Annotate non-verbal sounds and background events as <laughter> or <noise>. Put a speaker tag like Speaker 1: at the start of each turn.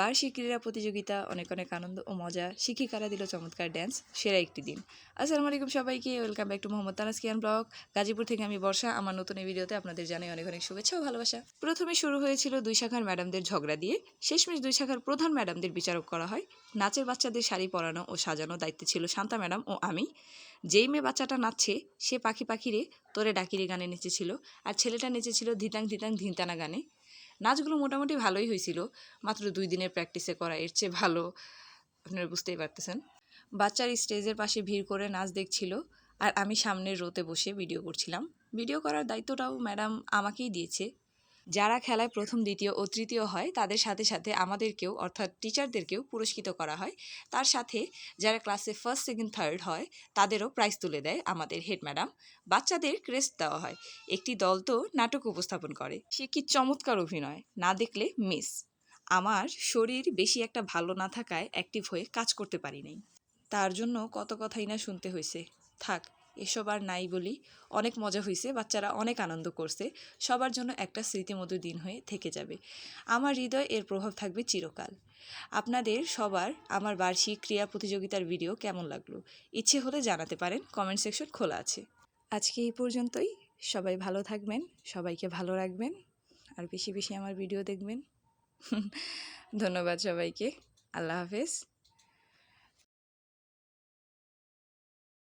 Speaker 1: বার্ষিক ক্রীড়া প্রতিযোগিতা, অনেক অনেক আনন্দ ও মজা। শিক্ষিকারা দিল চমৎকার ড্যান্স সেরা একটি দিন। আসসালামু আলাইকুম সবাইকে ওয়েলকাম ব্যাক টু মোহাম্মদ তানাসকিয়ান ব্লগ গাজীপুর থেকে আমি বর্ষা, আমার নতুন এই ভিডিওতে আপনাদের জানাই অনেক অনেক শুভেচ্ছা ও ভালোবাসা। প্রথমে শুরু হয়েছিল দুই শাখার ম্যাডামদের ঝগড়া দিয়ে। শেষমেশ দুই শাখার প্রধান ম্যাডামদের বিচারক করা হয়। নাচের বাচ্চাদের শাড়ি পরানো ও সাজানো দায়িত্বে ছিল শান্তা ম্যাডাম ও আমি। যেই মেয়ে বাচ্চাটা নাচছে, সে পাখি পাখিরে তোরে ডাকিরে গানে নেচেছিল। আর ছেলেটা নেচেছিল ধিতাং ধিতাং ধিনতানা গানে। নাচগুলো মোটামুটি ভালোই হয়েছিল। মাত্র দুই দিনের প্র্যাকটিসে করা এর চেয়ে ভালো। আপনারা বুঝতেই পারতেছেন। বাচ্চার স্টেজের পাশে ভিড় করে নাচ দেখছিল। আর আমি সামনের রোতে বসে ভিডিও করছিলাম। ভিডিও করার দায়িত্বটাও ম্যাডাম আমাকেই দিয়েছে। যারা খেলায় প্রথম, দ্বিতীয় ও তৃতীয় হয়, তাদের সাথে সাথে আমাদেরকেও, অর্থাৎ টিচারদেরকেও পুরস্কৃত করা হয়। তার সাথে যারা ক্লাসে ফার্স্ট সেকেন্ড থার্ড হয়, তাদেরও প্রাইজ তুলে দেয় আমাদের হেড ম্যাডাম। বাচ্চাদের ক্রেস্ট দেওয়া হয়। একটি দল তো নাটক উপস্থাপন করে। সে কি চমৎকার অভিনয়। না দেখলে মিস আমার শরীর বেশি একটা ভালো না থাকায় অ্যাক্টিভ হয়ে কাজ করতে পারি নাই। তার জন্য কত কথাই না শুনতে হয়েছে থাক এসব আর নাই বলি। অনেক মজা হয়েছে বাচ্চারা অনেক আনন্দ করছে। সবার জন্য একটা স্মৃতিমধুর দিন হয়ে থেকে যাবে। আমার হৃদয় এর প্রভাব থাকবে চিরকাল। আপনাদের সবার আমার বার্ষিক ক্রীড়া প্রতিযোগিতার ভিডিও কেমন লাগল? ইচ্ছে হলে জানাতে পারেন, কমেন্ট সেকশন খোলা আছে। আজকে এই পর্যন্তই। সবাই ভালো থাকবেন, সবাইকে ভালো রাখবেন, আর বেশি বেশি আমার ভিডিও দেখবেন। <laughs> ধন্যবাদ সবাইকে। আল্লাহ হাফেজ।